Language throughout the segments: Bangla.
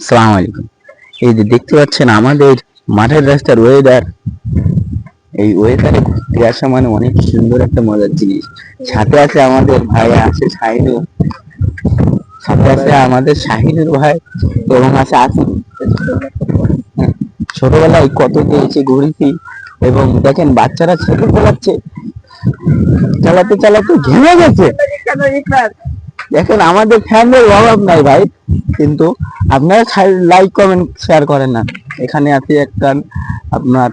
সালাম আলাইকুম। এই যে দেখতে পাচ্ছেন আমাদের মাঠের রাস্তার ওয়েদার এই ওয়েদারে ঘুরতে আসা মানে অনেক সুন্দর একটা মজার জিনিস। সাথে আছে আমাদের ভাই আছে শাহিনুর সাথে আছে আমাদের শাহিনুর ভাই এবং আছে আসিফ। ছোটবেলায় কত গিয়েছি ঘুরেছি এবং দেখেন বাচ্চারা ছেলে চালাচ্ছে চালাতে চালাতে ঘেমে গেছে। দেখেন আমাদের ফ্যানদের অভাব নাই ভাই। কিন্তু আপনারা লাইক কমেন্ট শেয়ার করেন না। এখানে আছে একটা আপনার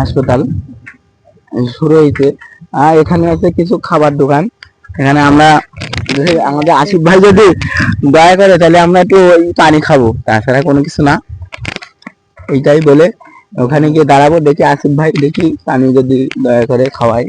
হাসপাতাল। শুরু হয়েছে। আর এখানে আছে কিছু খাবার দোকান। এখানে আমরা আমাদের আসিফ ভাই যদি দয়া করে, তাহলে আমরা একটু ওই পানি খাব। তাছাড়া কোনো কিছু না। এইটাই বলে ওখানে গিয়ে দাঁড়াবো, দেখি আসিফ ভাই, দেখি পানি যদি দয়া করে খাওয়াই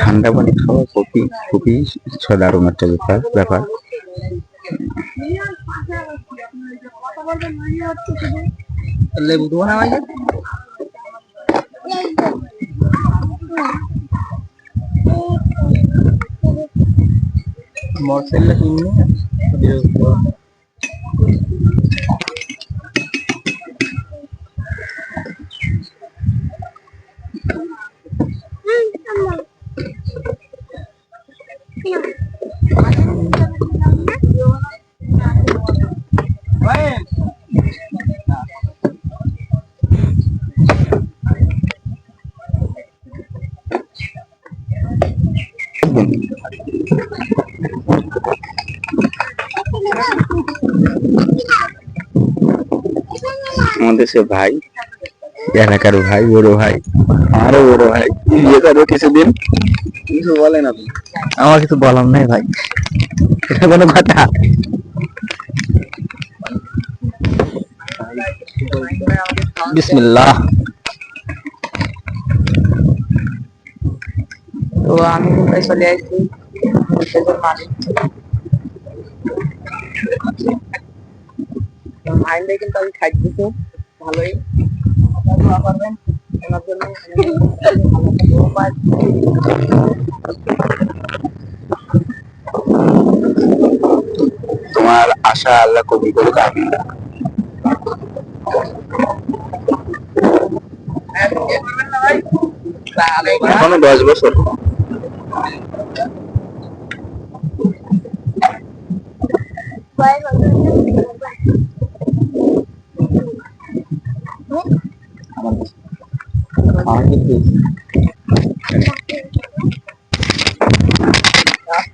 ঠান্ডা পানি খাওয়া খুবই খুবই সাধারণ একটা ব্যাপার ব্যাপার। লেবু দেবো না আমাকে মরসেল্লা কিনে আমাদের সে ভাই। এলাকার ভাই বড় ভাই। আমারও বড় ভাই। বিয়ে করব কিছুদিন? কিছু বলেন আপনি আমার কিছু বলার নাই ভাই। এটা কোনো কথা। বিসমিল্লাহ। তো আমি মুম্বাই চলে আসছি। মালিক মাইন্ডে কিন্তু আমি খাই দিচ্ছি ভালোই। আপনারা ওনার জন্য তোমার আশা আল্লাহ কবুল করুক আমি তাহলে এখনও দশ বছর আমার কিন্তু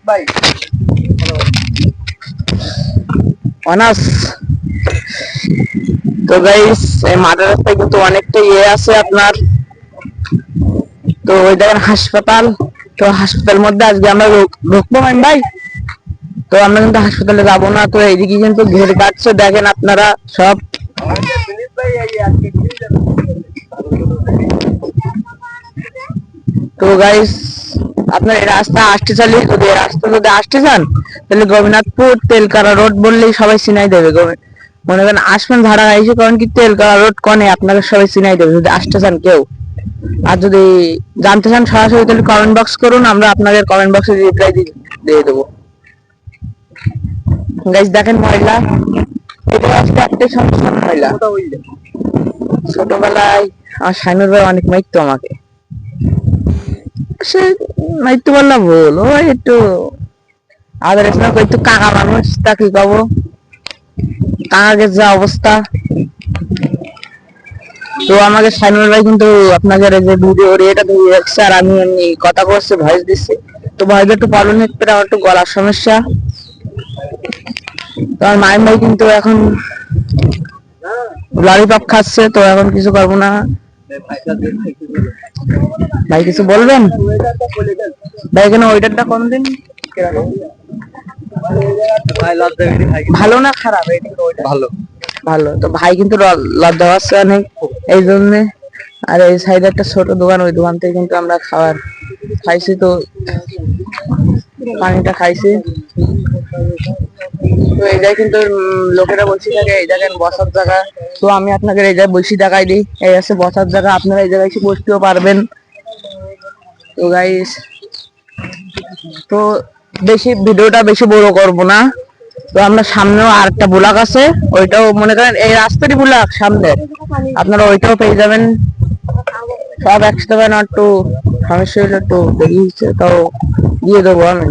ভাই অনার্স। তো গাইস এই মাঠের রাস্তায় কিন্তু অনেকটা ইয়ে আছে আপনার। তো ওই দেখেন হাসপাতাল, তো হাসপাতালের মধ্যে আজকে আমরা ঢুকবো মাইন ভাই। তো আমরা কিন্তু হাসপাতালে যাব না, তো এইদিকে কিন্তু ঘের কাটছে দেখেন আপনারা সব। তো গাইস আপনার এই রাস্তা আসতে চালিয়ে যদি এই রাস্তা যদি আসতে চান, তাহলে গোবিনাথপুর তেলকারা রোড বললেই সবাই চিনাই দেবে। মনে করেন আসবেন ভাড়া আইসে কারণ কি তেলকারা রোড কনে, আপনাকে সবাই চিনাই দেবে, যদি আসতে চান কেউ। আর যদি জানতে চান সরাসরি তাহলে কমেন্ট বক্স করুন, আমরা আপনাদের কমেন্ট বক্সে রিপ্লাই দিয়ে দেবো। গাইস দেখেন মহিলা এটা আজকে একটাই সমস্যা মহিলা ছোটবেলায় আমার স্বামীর ভাই অনেক মাইতো আমাকে। সে মাইতো বললাম ভুল ও একটু আদর ইসলাম একটু কাকা মানুষ, তা কি কব? কাকাকে যা অবস্থা। তো আমাকে সাইনুল ভাই কিন্তু আপনাদের এই যে ভিডিও এটা ধরে রাখছে আর আমি এমনি কথা করছি ভয়েস দিচ্ছি। তো ভয়েস একটু প্রবলেম হচ্ছে আমার একটু গলার সমস্যা। তো আমার মায়ের ভাই কিন্তু এখন ললিপপ খাচ্ছে তো এখন কিছু করব না। ভাই কিছু বলবেন? ভাই এখানে ওয়েটারটা কম দিন ভালো না খারাপ? ভালো। ভালো। তো ভাই কিন্তু লজ্জা পাচ্ছে অনেক। এই জন্য আর এই সাইডে একটা ছোট দোকান, ওই দোকান থেকে কিন্তু আমরা খাবার খাইছি তো, পানিটা খাইছি। তো এই জায়গায় কিন্তু লোকেরা বসে থাকে এই জায়গায় বসার জায়গা। তো আমি আপনাকে এই জায়গায় বসে দেখাই দিই। এই আছে বসার জায়গা, আপনারা এই জায়গায় এসে বসতেও পারবেন। তো গাইস তো বেশি, ভিডিওটা বেশি বড় করব না। তো আমরা সামনেও আরেকটা ব্লক আছে, ওইটাও মনে করেন এই রাস্তারই ব্লক সামনে। আপনারা ওইটাও পেয়ে যাবেন। সব একসাথে একটু সমস্যা হলে একটু দেরি হচ্ছে, তাও দিয়ে দেবো আমি।